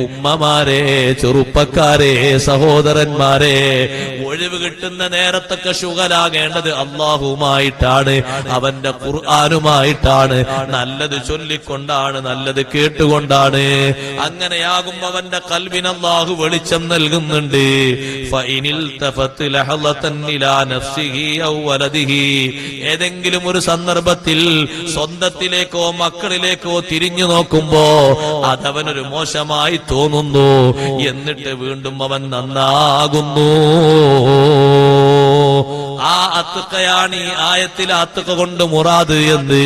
ഉമ്മമാരെ ചെറുപ്പക്കാരെ സഹോദരന്മാരെ ഒഴിവ് കിട്ടുന്ന നേരത്തൊക്കെ ശുഗലാകേണ്ടത് അള്ളാഹുമായിട്ടാണ് അവന്റെ ഖുർആാനുമായിട്ടാണ്. നല്ലത് ചൊല്ലിക്കൊണ്ടാണ് നല്ലത് കേട്ടുകൊണ്ടാണ്. അങ്ങനെയാകുമ്പോ അവന്റെ കൽവിന് അള്ളാഹു വെളിച്ചം നൽകുന്നുണ്ട്. ഏതെങ്കിലും ഒരു സന്ദർഭത്തിൽ സ്വന്തത്തിലേക്കോ മക്കളിലേക്കോ തിരിഞ്ഞു നോക്കുമ്പോ അതവനൊരു മോശമായി തോന്നുന്നു. എന്നിട്ട് വീണ്ടും അവൻ നന്നാകുന്നു. ആ അത്തുക്കയാണ് ഈ ആയത്തിൽ അത്തുക്ക കൊണ്ട് മുറാദ് എന്ന്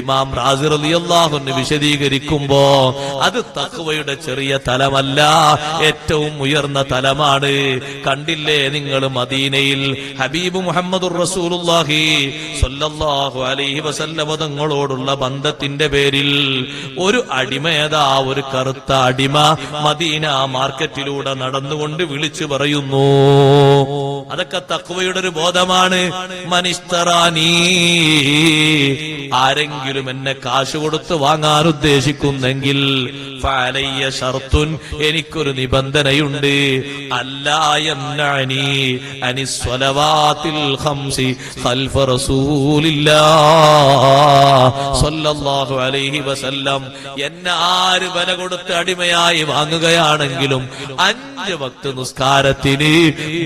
ഇമാം റാസി അലിയല്ലാഹുന്ന് വിശദീകരിക്കുമ്പോ അത് തക്വയുടെ ചെറിയ തലമല്ല ഏറ്റവും ഉയർന്ന തലമാണ്. കണ്ടില്ലേ നിങ്ങൾ മദീനയിൽ? ഹബീബ് മുഹമ്മദ് റസൂലുള്ളാഹി സ്വല്ലല്ലാഹു അലൈഹി വസല്ലമ തങ്ങളോടുള്ള ബന്ധത്തിന്റെ പേരിൽ ഒരു അടിമയതാ ഒരു കറുത്ത അടിമ മദീന മാർക്കറ്റിലൂടെ നടന്നുകൊണ്ട് വിളിച്ചു പറയുന്നു. അതൊക്കെ തക്വയുടെ ഒരു ബോധമാണ്. മനിസ്തറാനീ ആരെങ്കിലും എന്നെ കാശ് കൊടുത്ത് വാങ്ങാൻ ഉദ്ദേശിക്കുന്നെങ്കിൽ ഫഅലയ്യ ഷർത്തുൻ എനിക്കൊരു നിബന്ധനയുണ്ട്. അല്ല ഖംസി ഖൽഫ റസൂലില്ലാ സല്ലല്ലാഹു അലൈഹി വസല്ലം. എന്നെ വില കൊടുത്ത് അടിമയായി വാങ്ങുകയാണെങ്കിലും അഞ്ച് ഭക്ത നിസ്കാരത്തിന്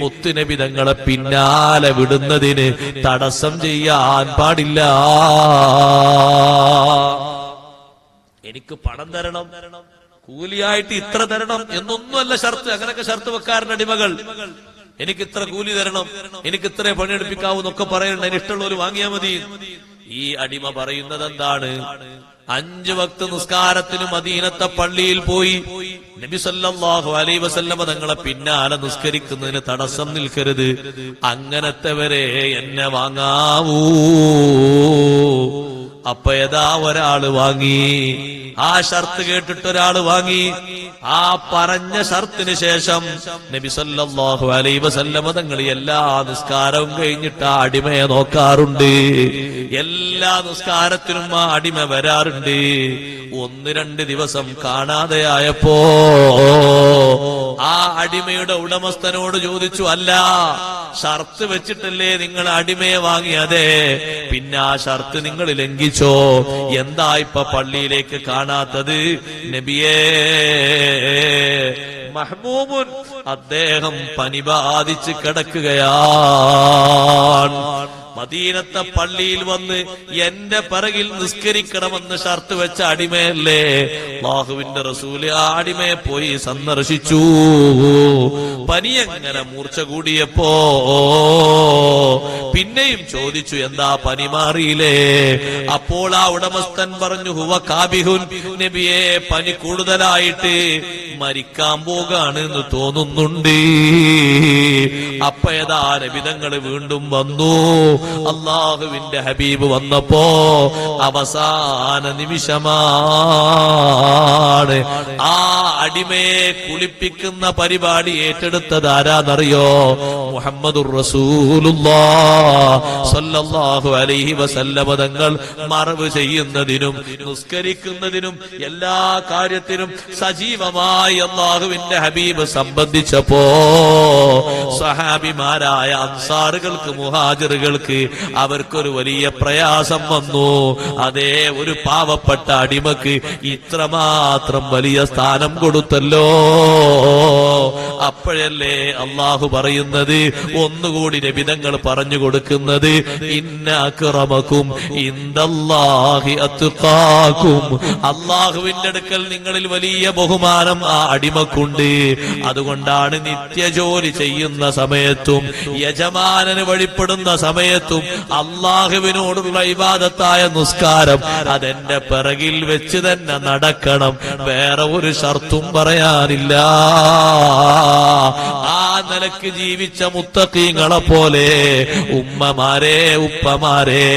മുത്തുനബി തങ്ങളെ പിന്നാലെ വിടുന്നതിന് തടസ്സം ചെയ്യാൻ പാടില്ല. എനിക്ക് പണം തരണം. കൂലിയായിട്ട് ഇത്ര തരണം എന്നൊന്നുമല്ല ഷർത്ത്. അങ്ങനെയൊക്കെ ഷർത്ത് വെക്കാറുണ്ട് അടിമകൾ. എനിക്ക് ഇത്ര കൂലി തരണം. എനിക്ക് ഇത്രേ പണിയെടുപ്പിക്കാവൂ എന്നൊക്കെ പറയുന്നുണ്ട്. അതിന് ഇഷ്ടമുള്ളവർ വാങ്ങിയാൽ മതി. ഈ അടിമ പറയുന്നത് എന്താണ് അഞ്ചു വക്ത് നിസ്കാരത്തിന് മദീനത്തെ പള്ളിയിൽ പോയി നബി സല്ലല്ലാഹു അലൈഹി വസല്ലമ തങ്ങളെ പിന്നാലെ നിസ്കരിക്കുന്നതിന് തടസ്സം നിൽക്കരുത്. അങ്ങനത്തെവരെ എന്നെ വാങ്ങാവൂ. അപ്പൊ ഏതാ ഒരാൾ വാങ്ങി? ആ ഷർത്ത് കേട്ടിട്ട് ഒരാൾ വാങ്ങി. ആ പറഞ്ഞ ഷർത്തിന് ശേഷം നബി സല്ലല്ലാഹു അലൈഹി വസല്ലമ തങ്ങൾ എല്ലാ നിസ്കാരവും കഴിഞ്ഞിട്ട് ആ അടിമയെ നോക്കാറുണ്ട്. എല്ലാ നിസ്കാരത്തിനും ആ അടിമ വരാറുണ്ട്. ഒന്ന് രണ്ട് ദിവസം കാണാതെയായപ്പോ ആ അടിമയുടെ ഉടമസ്ഥനോട് ചോദിച്ചു അല്ല ഷർത്ത് വെച്ചിട്ടല്ലേ നിങ്ങൾ അടിമയെ വാങ്ങിയതെ? പിന്നെ ആ ഷർത്ത് നിങ്ങൾ ലംഘിച്ചോ? എന്താ ഇപ്പൊ പള്ളിയിലേക്ക് കാണാത്തത്? നബിയേ മഹ്മൂമുൻ അദ്ദേഹം പനി ബാധിച്ച് കിടക്കുകയാണ്. മദീനത്തെ പള്ളിയിൽ വന്ന് എന്റെ പിറകിൽ നിസ്കരിക്കണമെന്ന് ഷർത്ത് വെച്ച അടിമയല്ലേ? ബാഹുവിന്റെ റസൂൽ ആ അടിമയെ പോയി സന്ദർശിച്ചു. പനി എങ്ങനെ മൂർച്ച കൂടിയപ്പോ പിന്നെയും ചോദിച്ചു എന്താ പനി മാറിയില്ലേ? അപ്പോൾ ആ ഉടമസ്ഥൻ പറഞ്ഞു ഹുവ കാബിഹുൻ നബിയെ പനി കൂടുതലായിട്ട് മരിക്കാൻ പോകാണ് എന്ന് തോന്നുന്നുണ്ട്. അപ്പൊ ഏതാ വീണ്ടും വന്നു. അള്ളാഹുവിന്റെ ഹബീബ് വന്നപ്പോ അവസാന നിമിഷമാണ്. ആ അടിമയെ കുളിപ്പിക്കുന്ന പരിപാടി ഏറ്റെടുത്തത് ആരാന്നറിയോ? മുഹമ്മദുർ റസൂലുള്ളാഹു അലൈഹി വസല്ലമ തങ്ങൾ മറവ് ചെയ്യുന്നതിനും നിസ്കരിക്കുന്നതിനും എല്ലാ കാര്യത്തിനും സജീവമായി അള്ളാഹുവിന്റെ ഹബീബ് സംബന്ധിച്ചപ്പോ സഹാബിമാരായ അൻസാറുകൾക്ക് മുഹാജിറുകൾക്ക് അവർക്കൊരു വലിയ പ്രയാസം വന്നു. അതേ ഒരു പാവപ്പെട്ട അടിമക്ക് ഇത്രമാത്രം വലിയ സ്ഥാനം കൊടുത്തല്ലോ. അപ്പോഴല്ലേ അള്ളാഹു പറയുന്നത്? ഒന്നുകൂടി രബിതങ്ങൾ പറഞ്ഞു കൊടുക്കുന്നത് ഇന്നാക്രമക്കും ഇന്ദല്ലാഹി അള്ളാഹുവിന്റെ അടുക്കൽ നിങ്ങളിൽ വലിയ ബഹുമാനം അടിമക്കുണ്ട്. അതുകൊണ്ടാണ് നിത്യജോലി ചെയ്യുന്ന സമയത്തും യജമാനന് വഴിപ്പെടുന്ന സമയത്തും അള്ളാഹുവിനോടുള്ള ഇബാദത്തായ നിസ്കാരം അതെന്റെ പിറകിൽ വെച്ച് തന്നെ നടക്കണം. വേറെ ഒരു ഷർത്തും പറയാനില്ല. ആ നിലയ്ക്ക് ജീവിച്ച മുത്തക്കീങ്ങളെ പോലെ ഉമ്മമാരെ ഉപ്പമാരെ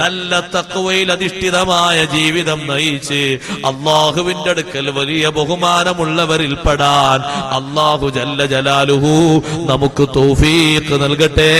നല്ല തക്കവയിൽ അധിഷ്ഠിതമായ ജീവിതം നയിച്ച് അള്ളാഹുവിന്റെ അടുക്കൽ വലിയ ബഹുമാനമുള്ളവരിൽ പെടാൻ അള്ളാഹു ജല്ല ജലാലുഹു നമുക്ക് തൗഫീഖ് നൽകട്ടെ.